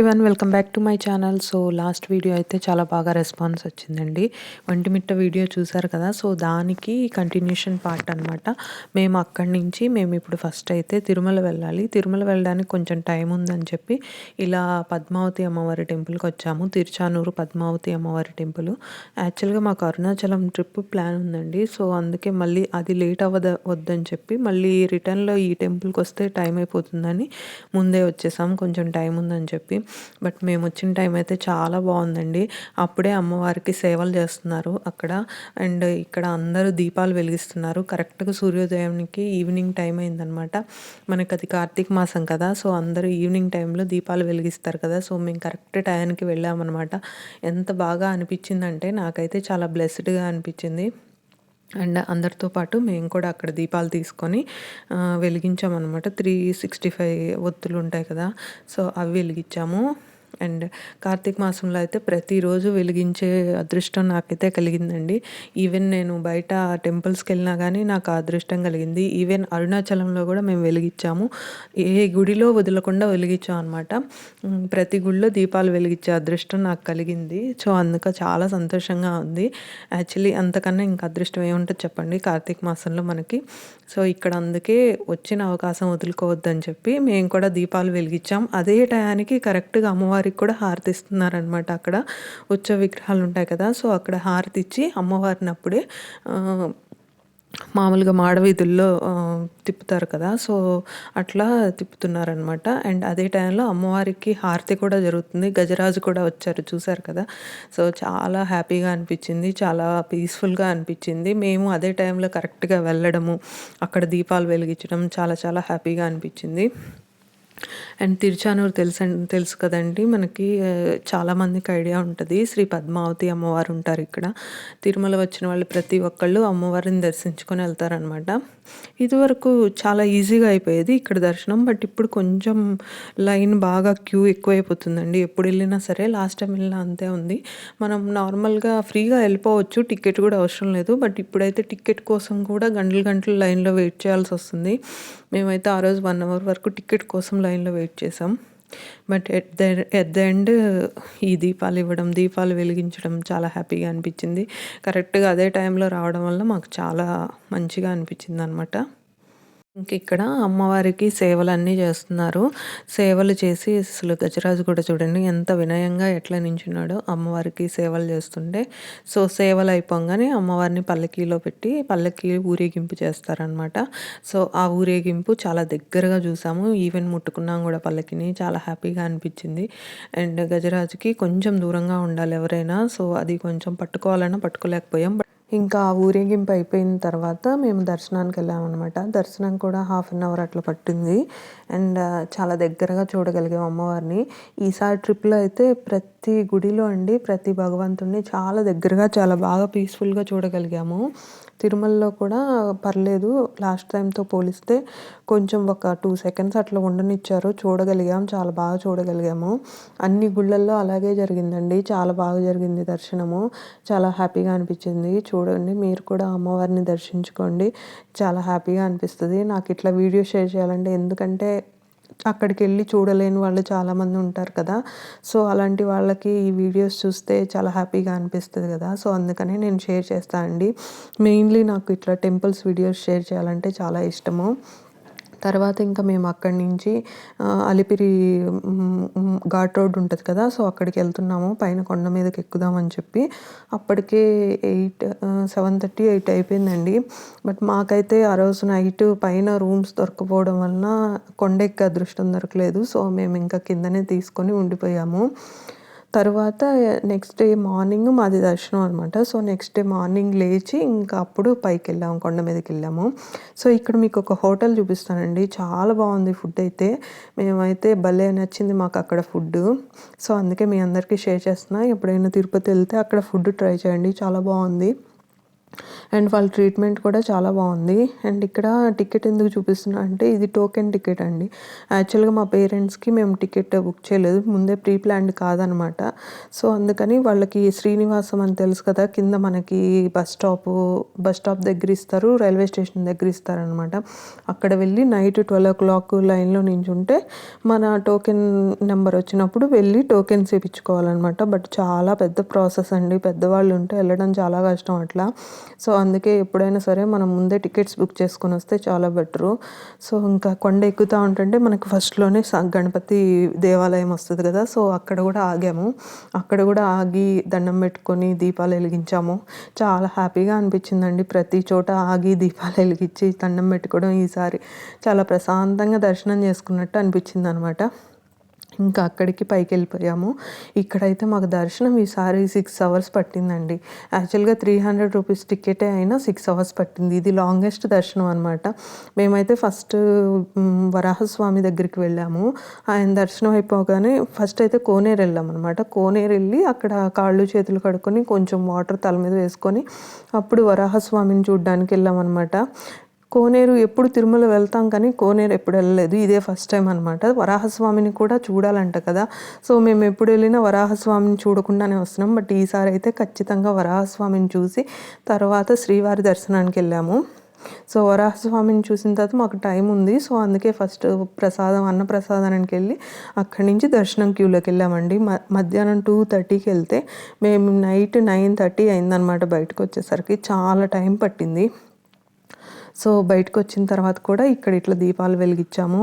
Everyone welcome back to my channel so last video అయితే చాలా బాగా రెస్పాన్స్ వచ్చిందండి. వంటిమిట్ట వీడియో చూసారు కదా? సో దానికి కంటిన్యూషన్ పార్ట్ అనమాట మేము అక్కడి నుంచి మేము ఇప్పుడు ఫస్ట్ అయితే తిరుమల వెళ్ళాలి. తిరుమల వెళ్ళడానికి కొంచెం టైం ఉందని చెప్పి ఇలా పద్మావతి అమ్మవారి టెంపుల్కి వచ్చాము. తిరుచానూరు పద్మావతి అమ్మవారి టెంపుల్ యాక్చువల్గా మాకు అరుణాచలం ట్రిప్ ప్లాన్ ఉందండి. సో అందుకే మళ్ళీ అది లేట్ అవ్వద వద్దని చెప్పి మళ్ళీ రిటర్న్లో ఈ టెంపుల్కి వస్తే టైం అయిపోతుందని ముందే వచ్చేసాం కొంచెం టైం ఉందని చెప్పి. బట్ మేము వచ్చిన టైం అయితే చాలా బాగుందండి. అప్పుడే అమ్మవారికి సేవలు చేస్తున్నారు అక్కడ. అండ్ ఇక్కడ అందరూ దీపాలు వెలిగిస్తున్నారు. కరెక్ట్గా సూర్యోదయానికి ఈవినింగ్ టైం అయిందనమాట మనకి అది కార్తీక మాసం కదా సో అందరూ ఈవినింగ్ టైంలో దీపాలు వెలిగిస్తారు కదా సో మేము కరెక్ట్ టైంకి వెళ్ళామన్నమాట. ఎంత బాగా అనిపించిందంటే నాకైతే చాలా బ్లెస్డ్గా అనిపించింది. అండ్ అందరితో పాటు మేము కూడా అక్కడ దీపాలు తీసుకొని వెలిగించామన్నమాట. త్రీ సిక్స్టీ ఫైవ్ ఒత్తులు ఉంటాయి కదా సో అవి వెలిగించాము. అండ్ కార్తీక మాసంలో అయితే ప్రతిరోజు వెలిగించే అదృష్టం నాకైతే కలిగిందండి. ఈవెన్ నేను బయట టెంపుల్స్కి వెళ్ళినా కానీ నాకు అదృష్టం కలిగింది. ఈవెన్ అరుణాచలంలో కూడా మేము వెలిగించాము. ఏ గుడిలో వదలకుండా వెలిగించాం అనమాట ప్రతి గుడిలో దీపాలు వెలిగించే అదృష్టం నాకు కలిగింది. సో అందుక చాలా సంతోషంగా ఉంది. యాక్చువల్లీ అంతకన్నా ఇంకా అదృష్టం ఏముంటుంది చెప్పండి? కార్తీక మాసంలో మనకి. సో ఇక్కడ అందుకే వచ్చిన అవకాశం వదులుకోవద్దని చెప్పి మేము కూడా దీపాలు వెలిగించాం. అదే టయానికి కరెక్ట్గా అమ్మవారి అమ్మవారికి కూడా హారతి ఇస్తున్నారనమాట అక్కడ. ఉత్సవ విగ్రహాలు ఉంటాయి కదా సో అక్కడ హారతి ఇచ్చి అమ్మవారిని అప్పుడే మామూలుగా మాడవీధుల్లో తిప్పుతారు కదా. సో అట్లా తిప్పుతున్నారనమాట అండ్ అదే టైంలో అమ్మవారికి హారతి కూడా జరుగుతుంది. గజరాజు కూడా వచ్చారు చూసారు కదా. సో చాలా హ్యాపీగా అనిపించింది చాలా పీస్ఫుల్గా అనిపించింది. మేము అదే టైంలో కరెక్ట్గా వెళ్ళడము అక్కడ దీపాలు వెలిగించడం చాలా చాలా హ్యాపీగా అనిపించింది. అండ్ తిరుచానూరు తెలుసు తెలుసు కదండి మనకి చాలామందికి ఐడియా ఉంటుంది. శ్రీ పద్మావతి అమ్మవారు ఉంటారు ఇక్కడ. తిరుమల వచ్చిన వాళ్ళు ప్రతి ఒక్కళ్ళు అమ్మవారిని దర్శించుకొని వెళ్తారనమాట ఇదివరకు చాలా ఈజీగా అయిపోయేది ఇక్కడ దర్శనం బట్ ఇప్పుడు కొంచెం లైన్ బాగా క్యూ ఎక్కువైపోతుందండి. ఎప్పుడు వెళ్ళినా సరే లాస్ట్ టైం వెళ్ళినా అంతే ఉంది. మనం నార్మల్గా ఫ్రీగా వెళ్ళిపోవచ్చు టికెట్ కూడా అవసరం లేదు. బట్ ఇప్పుడైతే టికెట్ కోసం కూడా గంటలు గంటలు లైన్లో వెయిట్ చేయాల్సి వస్తుంది. మేమైతే ఆ రోజు వన్ అవర్ వరకు టికెట్ కోసం లైన్లో వెయిట్ చేసాం but at the at the end ఈ దీపాలు ఇవ్వడం దీపాలు వెలిగించడం చాలా హ్యాపీగా అనిపించింది. కరెక్ట్గా అదే టైంలో రావడం వల్ల మాకు చాలా మంచిగా అనిపించింది అనమాట ఇక్కడ అమ్మవారికి సేవలన్నీ చేస్తున్నారు. సేవలు చేసి అసలు గజరాజు కూడా చూడండి ఎంత వినయంగా ఎట్లా నించున్నాడో అమ్మవారికి సేవలు చేస్తుంటే. సో సేవలు అయిపోగానే అమ్మవారిని పల్లకీలో పెట్టి పల్లకీ ఊరేగింపు చేస్తారనమాట సో ఆ ఊరేగింపు చాలా దగ్గరగా చూసాము. ఈవెన్ ముట్టుకున్నాం కూడా పల్లకిని. చాలా హ్యాపీగా అనిపించింది. అండ్ గజరాజుకి కొంచెం దూరంగా ఉండాలి ఎవరైనా. సో అది కొంచెం పట్టుకోవాలన్నా పట్టుకోలేకపోయాం. బట్ ఇంకా ఊరేగింపు అయిపోయిన తర్వాత మేము దర్శనానికి వెళ్ళామన్నమాట. దర్శనం కూడా హాఫ్ అన్ అవర్ అట్లా పట్టింది. అండ్ చాలా దగ్గరగా చూడగలిగాం అమ్మవారిని. ఈసారి ట్రిప్లో అయితే ప్రతి గుడిలో అండి ప్రతి భగవంతుడిని చాలా దగ్గరగా చాలా బాగా పీస్ఫుల్గా చూడగలిగాము. తిరుమలలో కూడా పర్లేదు. లాస్ట్ టైంతో పోలిస్తే కొంచెం ఒక టూ సెకండ్స్ అట్లా ఉండనిచ్చారు. చూడగలిగాం. చాలా బాగా చూడగలిగాము. అన్ని గుళ్ళల్లో అలాగే జరిగిందండి. చాలా బాగా జరిగింది దర్శనము. చాలా హ్యాపీగా అనిపించింది. చూడండి మీరు కూడా అమ్మవారిని దర్శించుకోండి. చాలా హ్యాపీగా అనిపిస్తుంది. నాకు ఇట్లా వీడియో షేర్ చేయాలంటే ఎందుకంటే అక్కడికి వెళ్ళి చూడలేని వాళ్ళు చాలామంది ఉంటారు కదా. సో అలాంటి వాళ్ళకి ఈ వీడియోస్ చూస్తే చాలా హ్యాపీగా అనిపిస్తుంది కదా. సో అందుకనే నేను షేర్ చేస్తాను అండి. మెయిన్లీ నాకు ఇట్లా టెంపుల్స్ వీడియోస్ షేర్ చేయాలంటే చాలా ఇష్టము. తర్వాత ఇంకా మేము అక్కడి నుంచి అలిపిరి ఘాట్ రోడ్ ఉంటుంది కదా సో అక్కడికి వెళ్తున్నాము. పైన కొండ మీదకి ఎక్కుదామని చెప్పి. అప్పటికే ఎయిట్ సెవెన్ థర్టీ ఎయిట్ అయిపోయిందండి. బట్ మాకైతే ఆ రోజు నైట్ పైన రూమ్స్ దొరకపోవడం వలన కొండ ఎక్క అదృష్టం దొరకలేదు. సో మేము ఇంకా కిందనే తీసుకొని ఉండిపోయాము. తర్వాత నెక్స్ట్ డే మార్నింగ్ మాది దర్శనం అనమాట సో నెక్స్ట్ డే మార్నింగ్ లేచి ఇంకా అప్పుడు పైకి వెళ్ళాము కొండ మీదకి వెళ్ళాము సో ఇక్కడ మీకు ఒక హోటల్ చూపిస్తానండి. చాలా బాగుంది ఫుడ్ అయితే. మేమైతే భలే నచ్చింది మాకు అక్కడ ఫుడ్. సో అందుకే మీ అందరికీ షేర్ చేస్తున్నా. ఎప్పుడైనా తిరుపతి వెళ్తే అక్కడ ఫుడ్ ట్రై చేయండి. చాలా బాగుంది. అండ్ వాళ్ళ ట్రీట్మెంట్ కూడా చాలా బాగుంది. అండ్ ఇక్కడ టికెట్ ఎందుకు చూపిస్తున్నా అంటే ఇది టోకెన్ టికెట్ అండి. యాక్చువల్గా మా పేరెంట్స్కి మేము టికెట్ బుక్ చేయలేదు. ముందే ప్రీ ప్లాన్డ్ కాదనమాట. సో అందుకని వాళ్ళకి శ్రీనివాసం అని తెలుసు కదా కింద మనకి బస్ స్టాప్ బస్ స్టాప్ దగ్గర ఇస్తారు రైల్వే స్టేషన్ దగ్గర ఇస్తారనమాట. అక్కడ వెళ్ళి నైట్ ట్వెల్వ్ ఓ క్లాక్ లైన్లో నించుంటే మన టోకెన్ నెంబర్ వచ్చినప్పుడు వెళ్ళి టోకెన్స్ ఇప్పించుకోవాలన్నమాట బట్ చాలా పెద్ద ప్రాసెస్ అండి. పెద్దవాళ్ళు ఉంటే వెళ్ళడం చాలా కష్టం అట్లా. సో అందుకే ఎప్పుడైనా సరే మనం ముందే టికెట్స్ బుక్ చేసుకొని వస్తే చాలా బెటరు. సో ఇంకా కొండ ఎక్కుతూ ఉంటుంటే మనకు ఫస్ట్లోనే స- గణపతి దేవాలయం వస్తుంది కదా సో అక్కడ కూడా ఆగాము. అక్కడ కూడా ఆగి దండం పెట్టుకొని దీపాలు వెలిగించాము. చాలా హ్యాపీగా అనిపించిందండి. ప్రతి చోట ఆగి దీపాలు వెలిగించి దండం పెట్టుకోవడం ఈసారి చాలా ప్రశాంతంగా దర్శనం చేసుకున్నట్టు అనిపించింది అనమాట ఇంకా అక్కడికి పైకి వెళ్ళిపోయాము ఇక్కడైతే మాకు దర్శనం ఈసారి సిక్స్ అవర్స్ పట్టిందండి. యాక్చువల్గా త్రీ హండ్రెడ్ రూపీస్ టికెటే అయినా సిక్స్ అవర్స్ పట్టింది. ఇది లాంగెస్ట్ దర్శనం అనమాట మేమైతే ఫస్ట్ వరాహస్వామి దగ్గరికి వెళ్ళాము. ఆయన దర్శనం అయిపోగానే ఫస్ట్ అయితే కోనేరు వెళ్ళాం అనమాట కోనేరు వెళ్ళి అక్కడ కాళ్ళు చేతులు కడుక్కొని కొంచెం వాటర్ తల మీద వేసుకొని అప్పుడు వరాహస్వామిని చూడడానికి వెళ్ళామన్నమాట కోనేరు ఎప్పుడు తిరుమల వెళ్తాం కానీ కోనేరు ఎప్పుడు వెళ్ళలేదు. ఇదే ఫస్ట్ టైం అనమాట వరాహస్వామిని కూడా చూడాలంట కదా. సో మేము ఎప్పుడు వెళ్ళినా వరాహస్వామిని చూడకుండానే వస్తున్నాం. బట్ ఈసారి అయితే ఖచ్చితంగా వరాహస్వామిని చూసి తర్వాత శ్రీవారి దర్శనానికి వెళ్ళాము. సో వరాహస్వామిని చూసిన తర్వాత మాకు టైం ఉంది. సో అందుకే ఫస్ట్ ప్రసాదం అన్న ప్రసాదానికి వెళ్ళి అక్కడి నుంచి దర్శనం క్యూలోకి వెళ్ళామండి. మ మధ్యాహ్నం టూ థర్టీకి వెళ్తే మేము నైట్ నైన్ థర్టీ అయిందనమాట బయటకు వచ్చేసరికి. చాలా టైం పట్టింది. సో బయటకు వచ్చిన తర్వాత కూడా ఇక్కడ ఇట్లా దీపాలు వెలిగించాము.